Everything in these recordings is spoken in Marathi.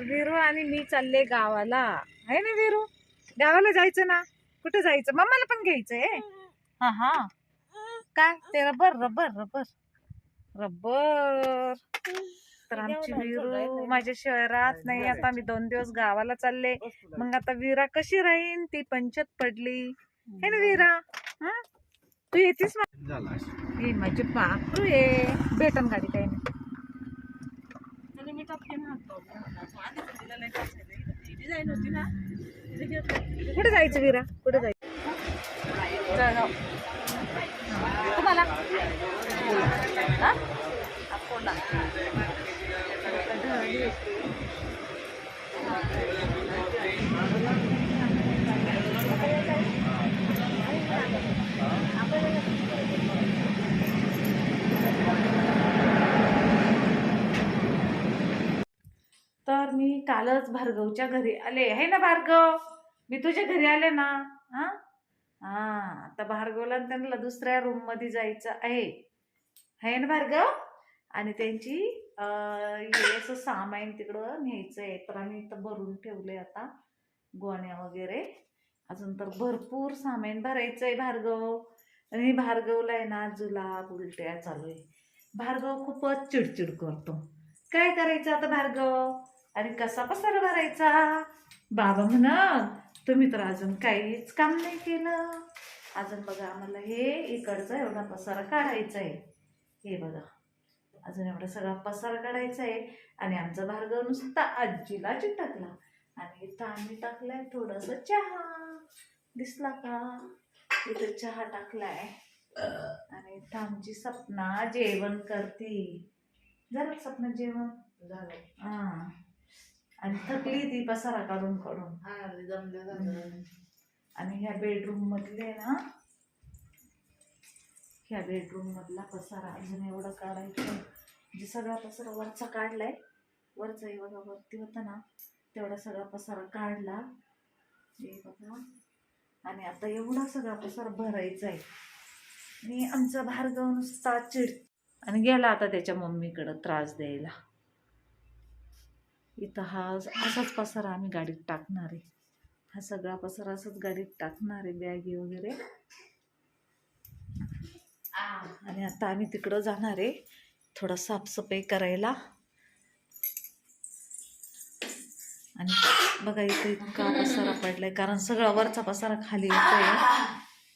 तर वीरू आणि मी चालले गावाला. आहे ना वीरू? गावाला जायचं ना? कुठे जायचं? मम्माला पण घ्यायचंय हा हा. काय ते रबर रबर रबर. रबर. तर आमची वीरू माझ्याशिवाय राहत नाही आता मी दोन दिवस गावाला चालले. मग आता वीरा कशी राहीन? ती पंचत पडली. हे ना वीरा? हा? तू येतीस झाला. हे माझे पाखरू आहे भेटन गाडी काही नाही. कुठे जायचं वीरा? कुठे जायचं? तुम्हाला? हा? तर मी कालच भार्गवच्या घरी आले. आहे ना भार्गव? मी तुझ्या घरी आले ना? हां? हा आता भार्गवला आणि त्यांना दुसऱ्या रूममध्ये जायचं आहे. आहे ना भार्गव? आणि त्यांची असं सामान तिकडं न्यायचं आहे. तर आम्ही इथं भरून ठेवले आता गोण्या वगैरे. अजून तर भरपूर सामान भरायचं आहे भार्गव. आणि भार्गवला आहे ना जुलाब उलट्या चालू आहे. भार्गव खूपच चिडचिड करतो. काय करायचं आता भार्गव? आणि कसा पसारा भरायचा? बाबा म्हण तुम्ही तर अजून काहीच काम नाही केलं. अजून बघा आम्हाला हे इकडचा एवढा पसारा काढायचा आहे हे बघा अजून एवढा सगळा पसारा काढायचा आहे आणि आमचा भार्गव नुसता आजीला चिटकला. आणि इथं आम्ही टाकलाय थोडस चहा. दिसला का? इथं चहा टाकलाय. आणि इथं आमची सपना जेवण करती. झालं सपना जेवण? हा. आणि थकली ती पसारा काढून काढून. आणि ह्या बेडरूम मधले ना ह्या बेडरूम मधला पसारा अजून एवढा काढायचं. म्हणजे सगळा पसारा वरचा काढलाय वरचा बघा वरती होता ना तेवढा सगळा पसारा काढला. बघा. आणि आता एवढा सगळा पसारा भरायचा आहे आणि आमचा भार्गव नुसता चिड आणि गेला आता त्याच्या मम्मीकडं त्रास द्यायला. इथं हा असाच पसारा आम्ही गाडीत टाकणार आहे. हा सगळा पसारा असाच गाडीत टाकणार आहे बॅगी वगैरे. आणि आता आम्ही तिकडं जाणार आहे थोडा साफसफाई करायला. आणि बघा इथं इतका पसारा पडलाय कारण सगळा वरचा पसारा खाली येतोय.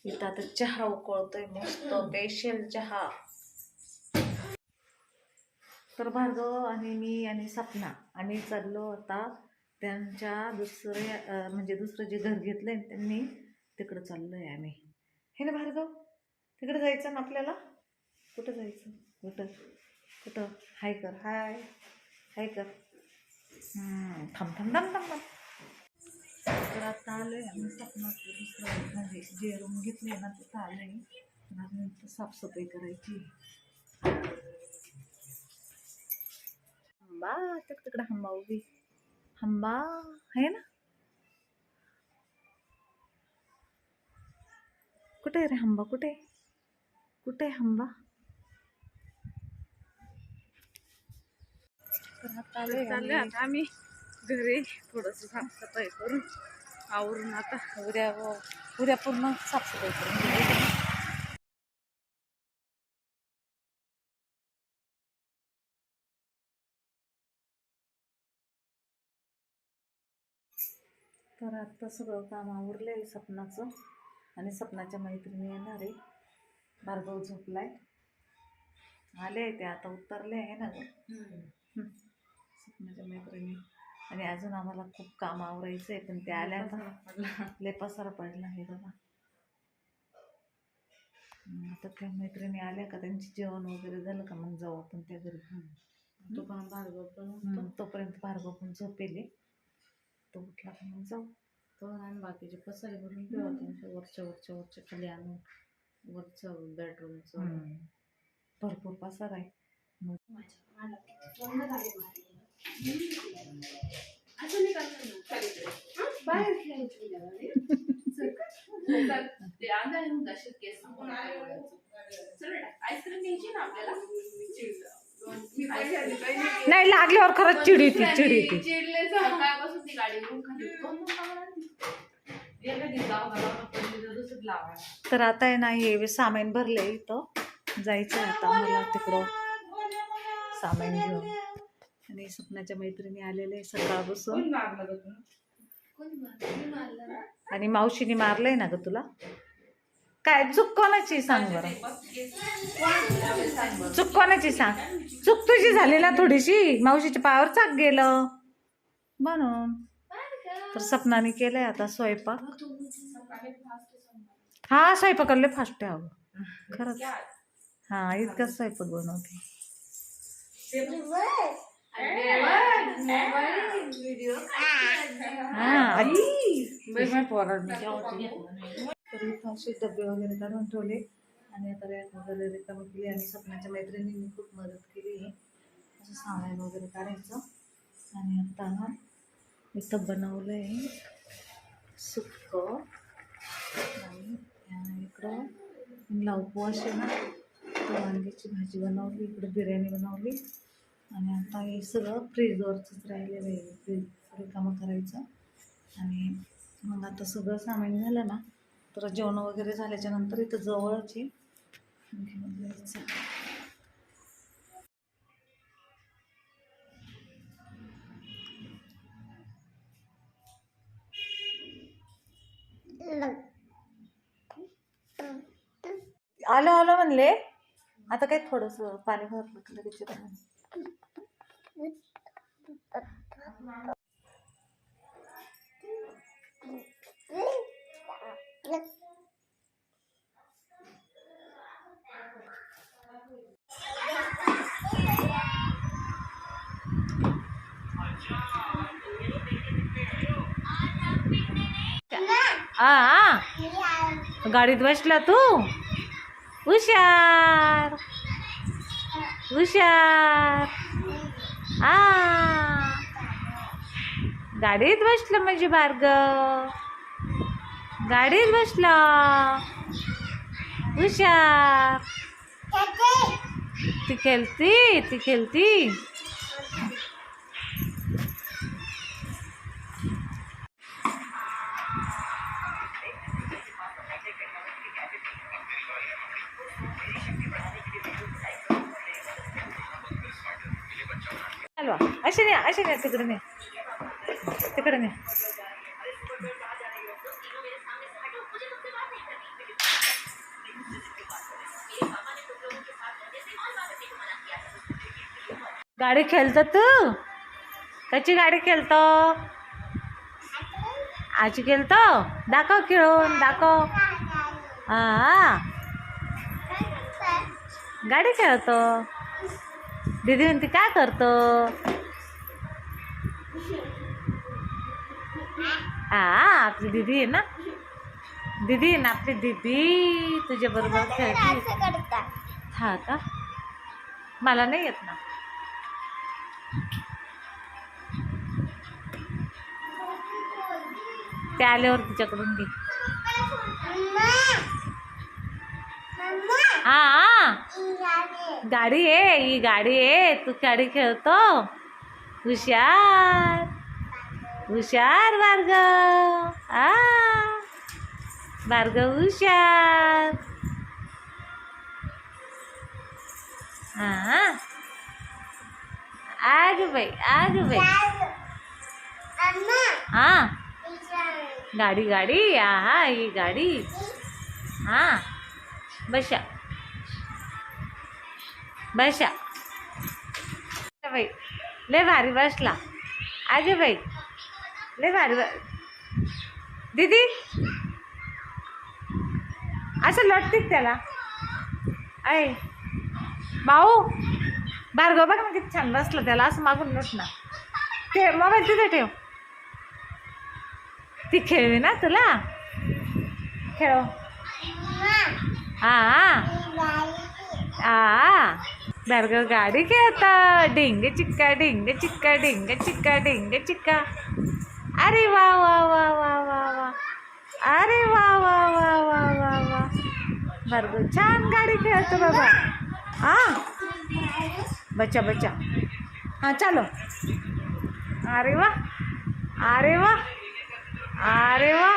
इथं आता चहा उकळतोय मस्त स्पेशल चहा तर भार्गव आणि मी आणि सपना. आम्ही चाललो आता त्यांच्या दुसऱ्या म्हणजे दुसरं जे घर घेतलंय ना त्यांनी तिकडं चाललो आहे आम्ही. हे ना भार्गव तिकडे जायचं ना आपल्याला? कुठं जायचं? कुठं? कुठं? हाय कर हाय. हाय कर. थांब थांब थांब थांब थांब. तर आता आलोय आम्ही सपनाचं दुसरं म्हणजे जे रूम घेतले ना तिथं आलं आहे साफसफाई करायची. हंबा तिक तिकडे हंबा उभी. हंबा आहे ना? कुठे रे हंबा? कुठे? कुठे तर आम्ही. आता आम्ही. घरी थोडस साफसफाई करून. आवरून आता उद्या उद्या पूर्ण साफसफाई करून तर आत्ता सगळं काम आवरलं आहे सपनाचं. आणि सपनाच्या मैत्रिणी येणार आहे. भार्गव झोपलाय. आले ते आता उतरले आहे ना गं. हं. सपनाच्या मैत्रिणी. आणि अजून आम्हाला खूप काम आवरायचं आहे पण ते आल्या पसारा पडला. आहे बघा. हं, आता त्या मैत्रिणी आल्या का त्यांची जेवण वगैरे झालं का मग जाऊ आपण त्या घरी. तो पण भार्गव पण हं, तोपर्यंत भार्गव पण झोपेले तो उठला का मग जाऊ. तो आणि बाकीचे पसारे भरून ठेवा त्यांच्या वरच्या वरच्या वरच्या खाली आणून वरचं बेडरूमचं हं. भरपूर पसारा आहे. नाही लागल्यावर खरंच चिड येते चिड येते चिडले सकाळपासून ती गाडी घेऊन खाली दोन दोन लावणार ती. एखादी लावणार लावणार पडली तर दुसरं लावायला तर आता आहे ना हे सामान भरले इथं. जायचं आहे आता मला तिकडं सामान घेऊन. आणि सपनाच्या मैत्रिणी आलेले आहे सकाळपासून. कोण मारलं गं तुला? कोणी मारलं? मी मारलं ना. आणि मावशीने मारलंय ना ग तुला? काय चूक कोणाची सांग बरं? चूक कोणाची सांग? चूक तुझी झाली ना थोडीशी? मावशीच्या पायावर चाक गेलं. म्हणून. तर सपनाने केलंय आता स्वयंपाक. सकाळी. हा स्वयंपाकाला फास्ट आहे अगं. खरंच. हा इतकाच स्वयंपाक बनवते. हा. असे डबे वगैरे काढून ठेवले आणि आता रॅक वगैरे रिकामी केली आणि सपनाच्या मैत्रिणींनी खूप मदत केली आहे असं सामान वगैरे काढायचं आणि आता ना इथं बनवलं आहे सुक्क. मला उपवास आहे ना तर वांग्याची भाजी बनवली इकडं बिर्याणी बनवली. आणि आता हे सगळं फ्रीजवरचंच राहिलेलं आहे फ्रीज रिकामं करायचं. आणि मग आता सगळं सामान झालं ना तर जेवण वगैरे झाल्याच्यानंतर इथं जवळच आहे. जायचं. आलं आलं म्हणले आता काय थोडंसं पाणी भरलं की लगेच येतं. आ आ. गाडीत बसला तू हुशार. हुशार. आ. गाडीत बसलं म्हणजे भार्ग गाडीत बसला. हुशार. ती खेळती ती खेळती. हलवा. असे नाही असे नाही तिकडे नाही तिकडे नाही गाडी खेळतो तू? कशी गाडी खेळतो? आजी खेळतो? दाखव खेळून दाखव. हा. गाडी खेळतो? दीदी म्हणते काय करतो? हा आपली दीदी आहे ना. दीदी आहे ना आपली दीदी तुझ्या बरोबर खेळते हा का? मला नाही येत ना. ते आल्यावर तिच्याकडून घे. हा हा गाडी है ही गाडी आहे. तू गाडी खेळतो. हुशार. हुशार भार्गव आ. भार्गव हुशार. हा आग भाई आग भाई हा गाडी गाडी. हा ही गाडी. हाँ बशा. बशा बाई लय भारी बसला. आगे बाई लय भारी ब- दीदी? असं लटतीक त्याला. ऐ भाऊ भार्गव बघ ना किती छान बसलं त्याला असं मागून लट ना ते मोबाईल तिथे ठेव. ती खेळवी ना तुला? खेळ हा. आ भार्गव गाडी घेता डिंग चिक्का डिंग चिक्का डिंग चिक्का डिंग चिक्का अरे वा वा वा वा वा वा अरे वा वा वा वा वा वा भार्गव छान गाडी खेळतो बाबा हां बच्चा बच्चा हां चालो अरे वा अरे वा अरे वा